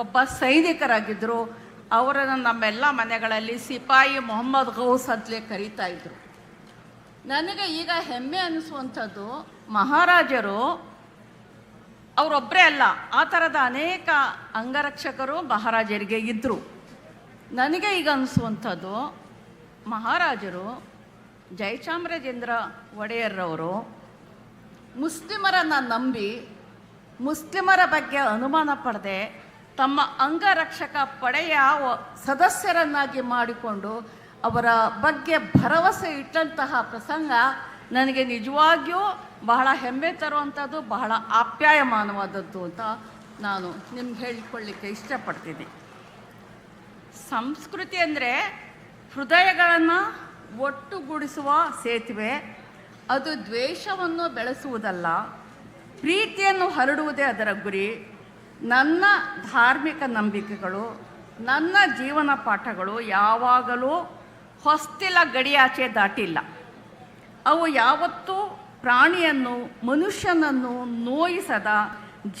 ಒಬ್ಬ ಸೈನಿಕರಾಗಿದ್ದರು ಅವರನ್ನು ನಮ್ಮೆಲ್ಲ ಮನೆಗಳಲ್ಲಿ ಸಿಪಾಯಿ ಮೊಹಮ್ಮದ್ ಗೌಸ್ ಅಂತಲೇ ಕರೀತಾ ಇದ್ರು. ನನಗೆ ಈಗ ಹೆಮ್ಮೆ ಅನಿಸುವಂಥದ್ದು, ಮಹಾರಾಜರು ಅವರೊಬ್ಬರೇ ಅಲ್ಲ, ಆ ಥರದ ಅನೇಕ ಅಂಗರಕ್ಷಕರು ಮಹಾರಾಜರಿಗೆ ಇದ್ದರು ನನಗೆ ಈಗ ಅನಿಸುವಂಥದ್ದು, ಮಹಾರಾಜರು ಜಯಚಾಮರಾಜೇಂದ್ರ ಒಡೆಯರ್ರವರು ಮುಸ್ಲಿಮರನ್ನು ನಂಬಿ, ಮುಸ್ಲಿಮರ ಬಗ್ಗೆ ಅನುಮಾನ ಪಡದೆ ತಮ್ಮ ಅಂಗರಕ್ಷಕ ಪಡೆಯ ಸದಸ್ಯರನ್ನಾಗಿ ಮಾಡಿಕೊಂಡು ಅವರ ಬಗ್ಗೆ ಭರವಸೆ ಇಟ್ಟಂತಹ ಪ್ರಸಂಗ ನನಗೆ ನಿಜವಾಗಿಯೂ ಬಹಳ ಹೆಮ್ಮೆ ತರುವಂಥದ್ದು, ಬಹಳ ಆಪ್ಯಾಯಮಾನವಾದದ್ದು ಅಂತ ನಾನು ನಿಮ್ಗೆ ಹೇಳಿಕೊಳ್ಳಿಕ್ಕೆ ಇಷ್ಟಪಡ್ತೀನಿ. ಸಂಸ್ಕೃತಿ ಅಂದರೆ ಹೃದಯಗಳನ್ನು ಒಟ್ಟುಗೂಡಿಸುವ ಸೇತುವೆ. ಅದು ದ್ವೇಷವನ್ನು ಬೆಳೆಸುವುದಲ್ಲ, ಪ್ರೀತಿಯನ್ನು ಹರಡುವುದೇ ಅದರ ಗುರಿ. ನನ್ನ ಧಾರ್ಮಿಕ ನಂಬಿಕೆಗಳು, ನನ್ನ ಜೀವನ ಪಾಠಗಳು ಯಾವಾಗಲೂ ಹೊಸ್ತಿಲ ಗಡಿಯಾಚೆ ದಾಟಿಲ್ಲ. ಅವು ಯಾವತ್ತೂ ಪ್ರಾಣಿಯನ್ನು, ಮನುಷ್ಯನನ್ನು ನೋಯಿಸದ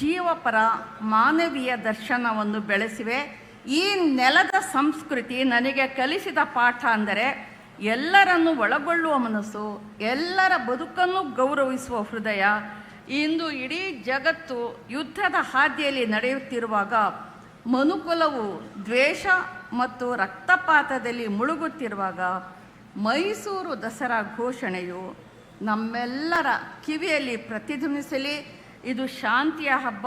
ಜೀವಪರ ಮಾನವೀಯ ದರ್ಶನವನ್ನು ಬೆಳೆಸಿವೆ. ಈ ನೆಲದ ಸಂಸ್ಕೃತಿ ನನಗೆ ಕಲಿಸಿದ ಪಾಠ ಅಂದರೆ ಎಲ್ಲರನ್ನು ಒಳಗೊಳ್ಳುವ ಮನಸ್ಸು, ಎಲ್ಲರ ಬದುಕನ್ನು ಗೌರವಿಸುವ ಹೃದಯ ಇಂದು ಇಡೀ ಜಗತ್ತು ಯುದ್ಧದ ಹಾದಿಯಲ್ಲಿ ನಡೆಯುತ್ತಿರುವಾಗ ಮನುಕುಲವು ದ್ವೇಷ ಮತ್ತು ರಕ್ತಪಾತದಲ್ಲಿ ಮುಳುಗುತ್ತಿರುವಾಗ ಮೈಸೂರು ದಸರಾ ಘೋಷಣೆಯು ನಮ್ಮೆಲ್ಲರ ಕಿವಿಯಲ್ಲಿ ಪ್ರತಿಧ್ವನಿಸಲಿ, ಇದು ಶಾಂತಿಯ ಹಬ್ಬ,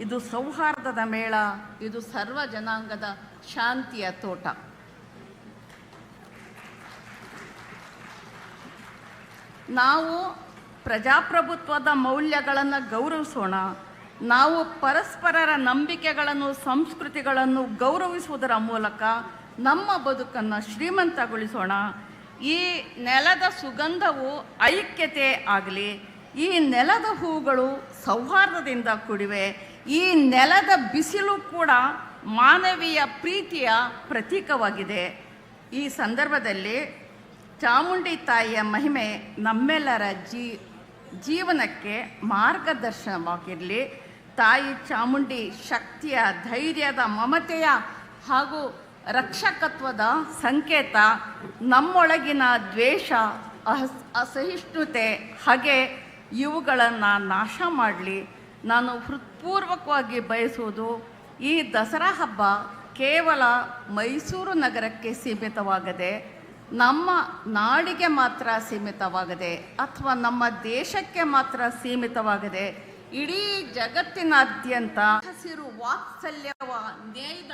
ಇದು ಸೌಹಾರ್ದದ ಮೇಳ, ಇದು ಸರ್ವ ಜನಾಂಗದ ಶಾಂತಿಯ ತೋಟ. ನಾವು ಪ್ರಜಾಪ್ರಭುತ್ವದ ಮೌಲ್ಯಗಳನ್ನು ಗೌರವಿಸೋಣ. ನಾವು ಪರಸ್ಪರರ ನಂಬಿಕೆಗಳನ್ನು, ಸಂಸ್ಕೃತಿಗಳನ್ನು ಗೌರವಿಸುವುದರ ಮೂಲಕ ನಮ್ಮ ಬದುಕನ್ನು ಶ್ರೀಮಂತಗೊಳಿಸೋಣ. ಈ ನೆಲದ ಸುಗಂಧವು ಐಕ್ಯತೆ ಆಗಲಿ, ಈ ನೆಲದ ಹೂಗಳು ಸೌಹಾರ್ದದಿಂದ ಕೂಡಿವೆ, ಈ ನೆಲದ ಬಿಸಿಲು ಕೂಡ ಮಾನವೀಯ ಪ್ರೀತಿಯ ಪ್ರತೀಕವಾಗಿದೆ. ಈ ಸಂದರ್ಭದಲ್ಲಿ ಚಾಮುಂಡಿ ತಾಯಿಯ ಮಹಿಮೆ ನಮ್ಮೆಲ್ಲರ ಜೀ ಜೀವನಕ್ಕೆ ಮಾರ್ಗದರ್ಶನವಾಗಿರಲಿ. ತಾಯಿ ಚಾಮುಂಡಿ ಶಕ್ತಿಯ, ಧೈರ್ಯದ, ಮಮತೆಯ ಹಾಗೂ ರಕ್ಷಕತ್ವದ ಸಂಕೇತ, ನಮ್ಮೊಳಗಿನ ದ್ವೇಷ ಅಸಹಿಷ್ಣುತೆ, ಹಾಗೆ, ಇವುಗಳನ್ನು ನಾಶ ಮಾಡಲಿ. ನಾನು ಹೃತ್ಪೂರ್ವಕವಾಗಿ ಬಯಸುವುದು ಈ ದಸರಾ ಹಬ್ಬ ಕೇವಲ ಮೈಸೂರು ನಗರಕ್ಕೆ ಸೀಮಿತವಾಗದೆ ನಮ್ಮ ನಾಡಿಗೆ ಮಾತ್ರ ಸೀಮಿತವಾಗದೆ ಅಥವಾ ನಮ್ಮ ದೇಶಕ್ಕೆ ಮಾತ್ರ ಸೀಮಿತವಾಗದೆ ಇಡೀ ಜಗತ್ತಿನಾದ್ಯಂತ ಹಸಿರು ವಾತ್ಸಲ್ಯವ ನೇಯ್ದ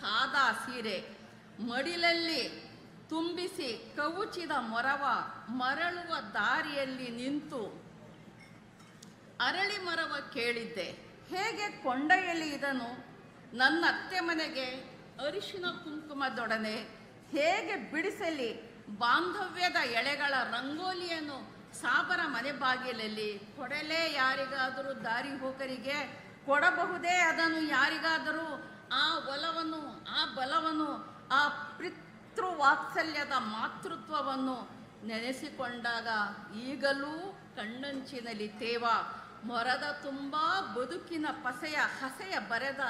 ಸಾದಾ ಸೀರೆ ಮಡಿಲಲ್ಲಿ ತುಂಬಿಸಿ ಕವುಚಿದ ಮೊರವ ಮರಳುವ ದಾರಿಯಲ್ಲಿ ನಿಂತು ಅರಳಿ ಮರವ ಕೇಳಿದ್ದೆ. ಹೇಗೆ ಕೊಂಡೊಯ್ಯಲಿ ಇದನ್ನು? ನನ್ನ ಅತ್ತೆ ಮನೆಗೆ ಅರಿಶಿನ ಕುಂಕುಮದೊಡನೆ ಹೇಗೆ ಬಿಡಿಸಲಿ? ಬಾಂಧವ್ಯದ ಎಳೆಗಳ ರಂಗೋಲಿಯನ್ನು ಸಾಬರ ಮನೆ ಬಾಗಿಲಲ್ಲಿ ಕೊಡಲೇ ಯಾರಿಗಾದರೂ ದಾರಿ ಹೋಕರಿಗೆ ಕೊಡಬಹುದೇ? ಅದನ್ನು ಯಾರಿಗಾದರೂ ಆ ಒಲವನ್ನು, ಆ ಬಲವನ್ನು, ಆ ಪಿತೃ ವಾತ್ಸಲ್ಯದ ಮಾತೃತ್ವವನ್ನು ನೆನೆಸಿಕೊಂಡಾಗ ಈಗಲೂ ಕಣ್ಣಂಚಿನಲ್ಲಿ ತೇವ. ಮೊರದ ತುಂಬ ಬದುಕಿನ ಪಸೆಯ ಹಸೆಯ ಬರೆದ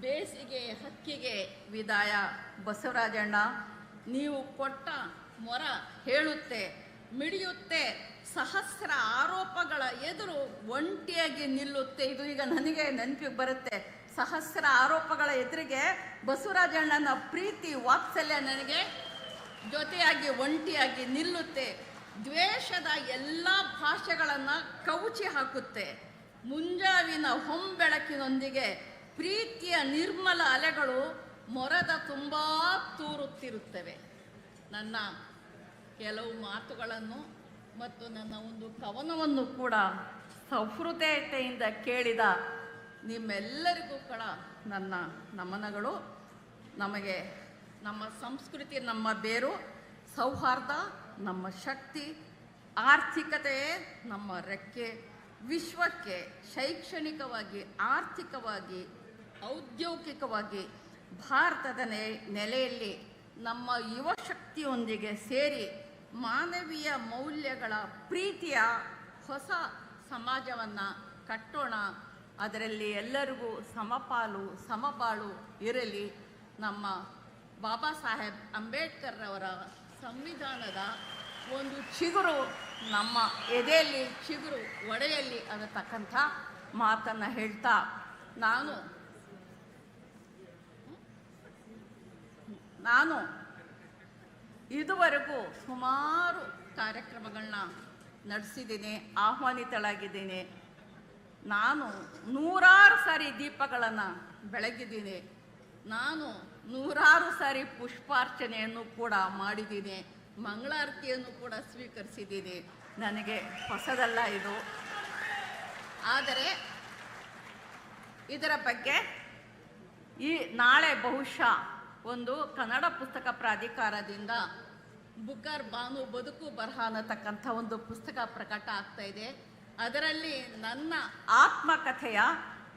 ಬೇಸಿಗೆ ಹಕ್ಕಿಗೆ ವಿದಾಯ. ಬಸವರಾಜಣ್ಣ ನೀವು ಕೊಟ್ಟ ಮೊರ ಹೇಳುತ್ತೆ, ಮಿಡಿಯುತ್ತೆ, ಸಹಸ್ರ ಆರೋಪಗಳ ಎದುರು ಒಂಟಿಯಾಗಿ ನಿಲ್ಲುತ್ತೆ. ಇದು ಈಗ ನನಗೆ ನೆನಪಿಗೆ ಬರುತ್ತೆ. ಸಹಸ್ರ ಆರೋಪಗಳ ಎದುರಿಗೆ ಬಸವರಾಜಣ್ಣನ ಪ್ರೀತಿ, ವಾತ್ಸಲ್ಯ ನನಗೆ ಜೊತೆಯಾಗಿ ಒಂಟಿಯಾಗಿ ನಿಲ್ಲುತ್ತೆ. ದ್ವೇಷದ ಎಲ್ಲ ಭಾಷೆಗಳನ್ನು ಕವುಚಿ ಹಾಕುತ್ತೆ. ಮುಂಜಾವಿನ ಹೊಂಬೆಳಕಿನೊಂದಿಗೆ ಪ್ರೀತಿಯ ನಿರ್ಮಲ ಅಲೆಗಳು ಮೊರದ ತುಂಬ ತೂರುತ್ತಿರುತ್ತವೆ. ನನ್ನ ಕೆಲವು ಮಾತುಗಳನ್ನು ಮತ್ತು ನನ್ನ ಒಂದು ಕವನವನ್ನು ಕೂಡ ಸೌಹೃದಯತೆಯಿಂದ ಕೇಳಿದ ನಿಮ್ಮೆಲ್ಲರಿಗೂ ಕೂಡ ನನ್ನ ನಮನಗಳು. ನಮಗೆ ನಮ್ಮ ಸಂಸ್ಕೃತಿ ನಮ್ಮ ಬೇರು, ಸೌಹಾರ್ದ, ನಮ್ಮ ಶಕ್ತಿ ಆರ್ಥಿಕತೆಯೇ ನಮ್ಮ ರೆಕ್ಕೆ, ವಿಶ್ವಕ್ಕೆ ಶೈಕ್ಷಣಿಕವಾಗಿ, ಆರ್ಥಿಕವಾಗಿ, ಔದ್ಯೋಗಿಕವಾಗಿ ಭಾರತದ ನೆಲೆಯಲ್ಲಿ ನಮ್ಮ ಯುವ ಶಕ್ತಿಯೊಂದಿಗೆ ಸೇರಿ ಮಾನವೀಯ ಮೌಲ್ಯಗಳ ಪ್ರೀತಿಯ ಹೊಸ ಸಮಾಜವನ್ನು ಕಟ್ಟೋಣ. ಅದರಲ್ಲಿ ಎಲ್ಲರಿಗೂ ಸಮಪಾಲು, ಸಮಬಾಳು ಇರಲಿ ನಮ್ಮ ಬಾಬಾ ಸಾಹೇಬ್ ಅಂಬೇಡ್ಕರ್ರವರ ಸಂವಿಧಾನದ ಒಂದು ಚಿಗುರು ನಮ್ಮ ಎದೆಯಲ್ಲಿ, ಚಿಗುರು ಒಡೆಯಲ್ಲಿ ಅನ್ನತಕ್ಕಂಥ ಮಾತನ್ನು ಹೇಳ್ತಾ ನಾನು ನಾನು ಇದುವರೆಗೂ ಸುಮಾರು ಕಾರ್ಯಕ್ರಮಗಳನ್ನ ನಡೆಸಿದ್ದೀನಿ, ಆಹ್ವಾನಿತಳಾಗಿದ್ದೀನಿ. ನಾನು ನೂರಾರು ಸಾರಿ ದೀಪಗಳನ್ನು ಬೆಳಗಿದ್ದೀನಿ. ನಾನು ನೂರಾರು ಸಾರಿ ಪುಷ್ಪಾರ್ಚನೆಯನ್ನು ಕೂಡ ಮಾಡಿದ್ದೀನಿ. ಮಂಗಳಾರತಿಯನ್ನು ಕೂಡ ಸ್ವೀಕರಿಸಿದ್ದೀನಿ. ನನಗೆ ಹೊಸದಲ್ಲ ಇದು. ಆದರೆ ಇದರ ಬಗ್ಗೆ ಈ ನಾಳೆ ಬಹುಶಃ ಒಂದು ಕನ್ನಡ ಪುಸ್ತಕ ಪ್ರಾಧಿಕಾರದಿಂದ ಬುಕ್ಕರ್ ಬಾನು ಬದುಕು ಬರಹ ಅನ್ನತಕ್ಕಂಥ ಒಂದು ಪುಸ್ತಕ ಪ್ರಕಟ ಆಗ್ತಾ ಇದೆ. ಅದರಲ್ಲಿ ನನ್ನ ಆತ್ಮಕಥೆಯ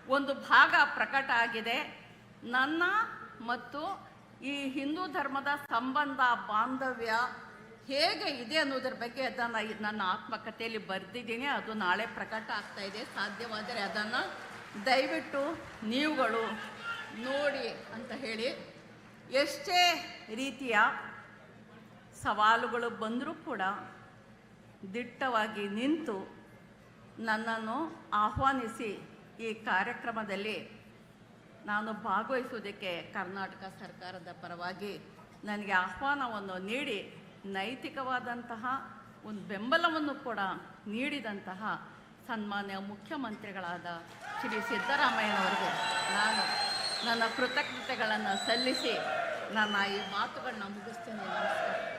ಒಂದು ಭಾಗ ಪ್ರಕಟ ಆಗಿದೆ. ನನ್ನ ಮತ್ತು ಈ ಹಿಂದೂ ಧರ್ಮದ ಸಂಬಂಧ, ಬಾಂಧವ್ಯ ಹೇಗೆ ಇದೆ ಅನ್ನೋದ್ರ ಬಗ್ಗೆ ಅದನ್ನು ನನ್ನ ಆತ್ಮಕಥೆಯಲ್ಲಿ ಬರೆದಿದ್ದೀನಿ. ಅದು ನಾಳೆ ಪ್ರಕಟ ಆಗ್ತಾ ಇದೆ. ಸಾಧ್ಯವಾದರೆ ಅದನ್ನು ದಯವಿಟ್ಟು ನೀವುಗಳು ನೋಡಿ ಅಂತ ಹೇಳಿ ಎಷ್ಟೇ ರೀತಿಯ ಸವಾಲುಗಳು ಬಂದರೂ ಕೂಡ ದಿಟ್ಟವಾಗಿ ನಿಂತು ನನ್ನನ್ನು ಆಹ್ವಾನಿಸಿ ಈ ಕಾರ್ಯಕ್ರಮದಲ್ಲಿ ನಾನು ಭಾಗವಹಿಸುವುದಕ್ಕೆ ಕರ್ನಾಟಕ ಸರ್ಕಾರದ ಪರವಾಗಿ ನನಗೆ ಆಹ್ವಾನವನ್ನು ನೀಡಿ, ನೈತಿಕವಾದಂತಹ ಒಂದು ಬೆಂಬಲವನ್ನು ಕೂಡ ನೀಡಿದಂತಹ ಸನ್ಮಾನ್ಯ ಮುಖ್ಯಮಂತ್ರಿಗಳಾದ ಶ್ರೀ ಸಿದ್ದರಾಮಯ್ಯನವರಿಗೆ ನಾನು ನನ್ನ ಕೃತಜ್ಞತೆಗಳನ್ನು ಸಲ್ಲಿಸಿ ನನ್ನ ಈ ಮಾತುಗಳನ್ನ ಮುಗಿಸ್ತೇನೆ. ನಮಸ್ಕಾರ.